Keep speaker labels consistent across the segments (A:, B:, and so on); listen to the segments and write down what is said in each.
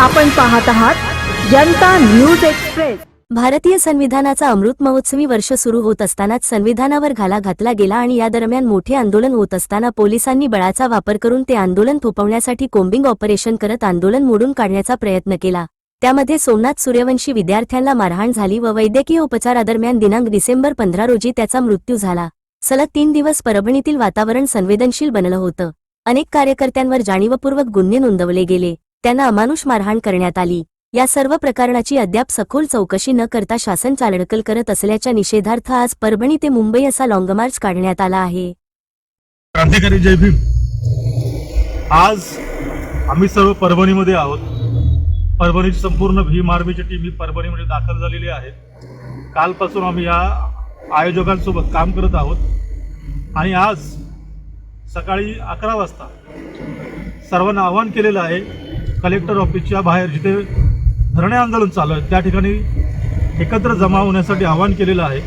A: आपण पाहत आहात जनता न्यूज एक्सप्रेस.
B: भारतीय संविधानाचा अमृत महोत्सवी वर्ष सुरू होत असतानाच संविधानावर घाला घातला गेला आणि या दरम्यान मोठे आंदोलन होत असताना पोलिसांनी बळाचा वापर करून ते आंदोलन थोपवण्यासाठी कोम्बिंग ऑपरेशन करत आंदोलन मोडून काढण्याचा प्रयत्न केला. त्यामध्ये सोमनाथ सूर्यवंशी विद्यार्थ्यांना मारहाण झाली व वैद्यकीय उपचारादरम्यान दिनांक डिसेंबर पंधरा रोजी त्याचा मृत्यू झाला. सलग तीन दिवस परभणीतील वातावरण संवेदनशील बनलं होतं. अनेक कार्यकर्त्यांवर जाणीवपूर्वक गुन्हे नोंदवले गेले. त्यांना अमानुष मारहाण करण्यात आली. या सर्व प्रकरणाची अद्याप सखोल चौकशी न करता शासन चालढकल करत असल्याच्या निषेधार्थ आज परभणी ते मुंबई असा लाँग मार्च काढण्यात आला आहे.
C: क्रांतिकारी जय भीम. आज आम्ही सर्व परभणीमध्ये आहोत. परभणीची संपूर्ण भीम आर्मीची टीम ही परभणीमध्ये दाखल झालेली आहे. कालपासून आम्ही या आयोजकांसोबत काम करत आहोत. आणि आज सकाळी अकरा वाजता सर्वांना आवाहन केलेलं आहे कलेक्टर ऑफिसच्या बाहेर जिथे धरणे आंदोलन चालू आहे त्या ठिकाणी एकत्र जमा होण्यासाठी आवाहन केलेलं आहे.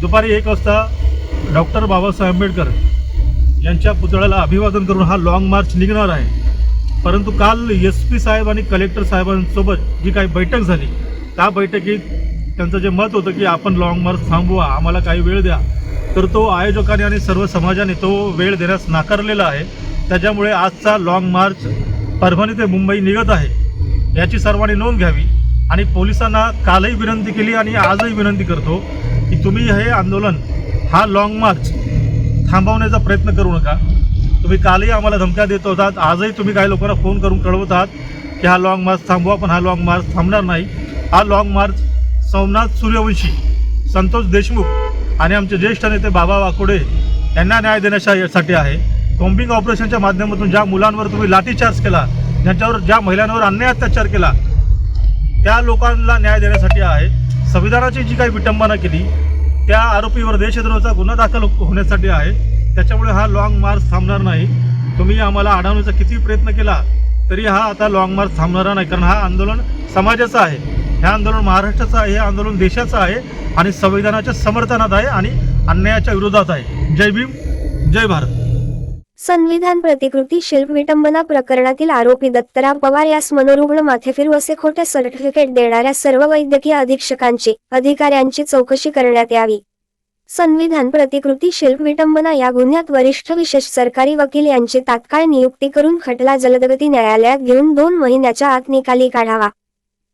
C: दुपारी एक वाजता डॉक्टर बाबासाहेब आंबेडकर यांच्या पुतळ्याला अभिवादन करून हा लाँग मार्च निघणार आहे. परंतु काल एस पी साहेब आणि कलेक्टर साहेबांसोबत जी काही बैठक झाली त्या बैठकीत त्यांचं जे मत होतं की आपण लाँग मार्च थांबवा आम्हाला काही वेळ द्या तर तो आयोजकांनी आणि सर्व समाजाने तो वेळ देण्यास नाकारलेला आहे. त्याच्यामुळे आजचा लाँग मार्च परभणी ते मुंबई निघत आहे. याची सर्वांनी नोंद घ्यावी आणि पोलिसांना कालही विनंती केली आणि आजही विनंती करतो की तुम्ही हे आंदोलन हा लाँग मार्च थांबवण्याचा प्रयत्न करू नका. तुम्ही कालही आम्हाला धमक्या देत होतात आजही तुम्ही काही लोकांना फोन करून कळवत आहात की हा लाँग मार्च थांबवा पण हा लाँग मार्च थांबणार नाही. हा लाँग मार्च सोमनाथ सूर्यवंशी संतोष देशमुख आणि आमचे ज्येष्ठ नेते बाबा वाकोडे यांना न्याय देण्यासाठी आहे. कॉम्बिंग ऑपरेशनच्या माध्यमातून ज्या मुलांवर तुम्ही लाठीचार्ज केला ज्यांच्यावर ज्या महिलांवर अन्याय अत्याचार केला त्या लोकांना न्याय देण्यासाठी आहे. संविधानाची जी काही विटंबना केली त्या आरोपीवर देशद्रोहाचा गुन्हा दाखल हो-, होण्यासाठी आहे. त्याच्यामुळे हा लाँग मार्च थांबणार नाही. तुम्ही आम्हाला अडवण्याचा किती प्रयत्न केला तरी हा आता लाँग मार्च थांबणारा नाही कारण हा आंदोलन समाजाचं आहे. हे आंदोलन महाराष्ट्राचं आहे हे आंदोलन देशाचं आहे आणि संविधानाच्या समर्थनात आहे आणि अन्यायाच्या विरोधात आहे. जय भीम जय भारत.
D: संविधान प्रतिकृती शिल्प विटंबना प्रकरणातील आरोपी दत्तराव पवार यास मनोरुग्ण माथेफिरू असे खोटे सर्टिफिकेट देणाऱ्या सर्व वैद्यकीय अधीक्षकांची अधिकाऱ्यांची चौकशी करण्यात यावी. संविधान प्रतिकृती शिल्प विटंबना या गुन्ह्यात वरिष्ठ विशेष सरकारी वकील यांची तात्काळ नियुक्ती करून खटला जलदगती न्यायालयात घेऊन दोन महिन्याच्या आत निकाली काढावा.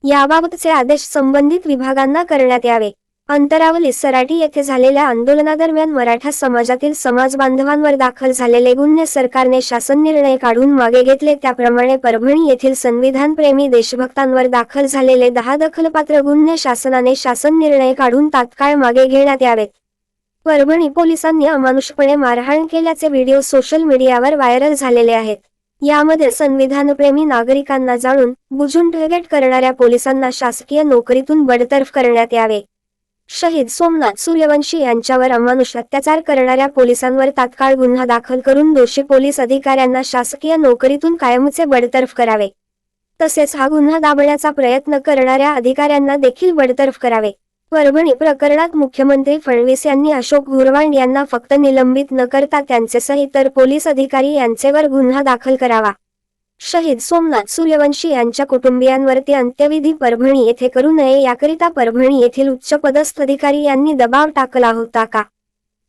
D: याबाबतचे आदेश संबंधित विभागांना करण्यात यावे. अंतरावली सराटी येथे झालेल्या आंदोलनादरम्यान मराठा समाजातील समाज बांधवांवर दाखल झालेले गुन्हे सरकारने शासन निर्णय काढून मागे घेतले. त्याप्रमाणे परभणी येथील संविधानप्रेमी देशभक्तांवर दाखल झालेले दहा दखलपात्र गुन्हे शासनाने शासन निर्णय काढून तात्काळ मागे घेण्यात यावेत. परभणी पोलिसांनी अमानुषपणे मारहाण केल्याचे व्हिडिओ सोशल मीडियावर व्हायरल झालेले आहेत. यामध्ये संविधानप्रेमी नागरिकांना जाणून बुजून टार्गेट करणाऱ्या पोलिसांना शासकीय नोकरीतून बडतर्फ करण्यात यावे. शहीद सोमनाथ सूर्यवंशी यांच्यावर अमानुष अत्याचार करणाऱ्या पोलिसांवर तात्काळ गुन्हा दाखल करून दोषी पोलीस अधिकाऱ्यांना शासकीय नोकरीतून कायमचे बडतर्फ करावे. तसेच हा गुन्हा दाबण्याचा प्रयत्न करणाऱ्या अधिकाऱ्यांना देखील बडतर्फ करावे. परभणी प्रकरणात मुख्यमंत्री फडणवीस यांनी अशोक गुरवांड यांना फक्त निलंबित न करता त्यांचे सहित तर पोलीस अधिकारी यांचेवर गुन्हा दाखल करावा. शहीद सोमनाथ सूर्यवंशी यांच्या कुटुंबियांवरती अंत्यविधी परभणी येथे करू नये याकरिता परभणी येथील उच्चपदस्थ अधिकारी यांनी दबाव टाकला होता का?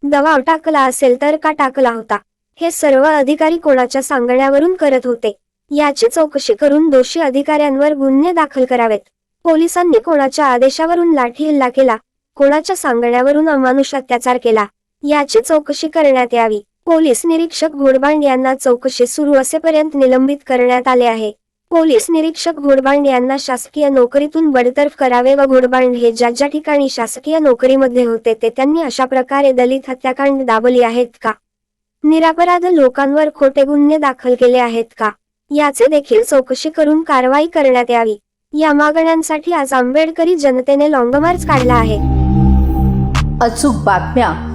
D: दबाव टाकला असेल तर का टाकला होता? हे सर्व अधिकारी कोणाच्या सांगण्यावरून करत होते? याची चौकशी करून दोषी अधिकाऱ्यांवर गुन्हे दाखल करावेत. पोलिसांनी कोणाच्या आदेशावरून लाठी हल्ला केला? कोणाच्या सांगण्यावरून अमानुष अत्याचार केला? याची चौकशी करण्यात यावी. पोलीस निरीक्षक घोडबांड यांना चौकशी सुरू असेपर्यंत निलंबित करण्यात आले आहे. पोलीस निरीक्षक घोडबांड यांना शासकीय नोकरीतून बडतर्फ करावे व घोडबांड हे ज्या ज्या ठिकाणी शासकीय नोकरीमध्ये होते ते त्यांनी अशा प्रकारे दलित हत्याकांड दाबली आहेत का? निरापराध लोकांवर खोटे गुन्हे दाखल केले आहेत का? याचे देखील चौकशी करून कारवाई करण्यात यावी. या मागण्यांसाठी आज आंबेडकरी जनतेने लॉंगमार्च काढला आहे.
E: अचूक बातम्या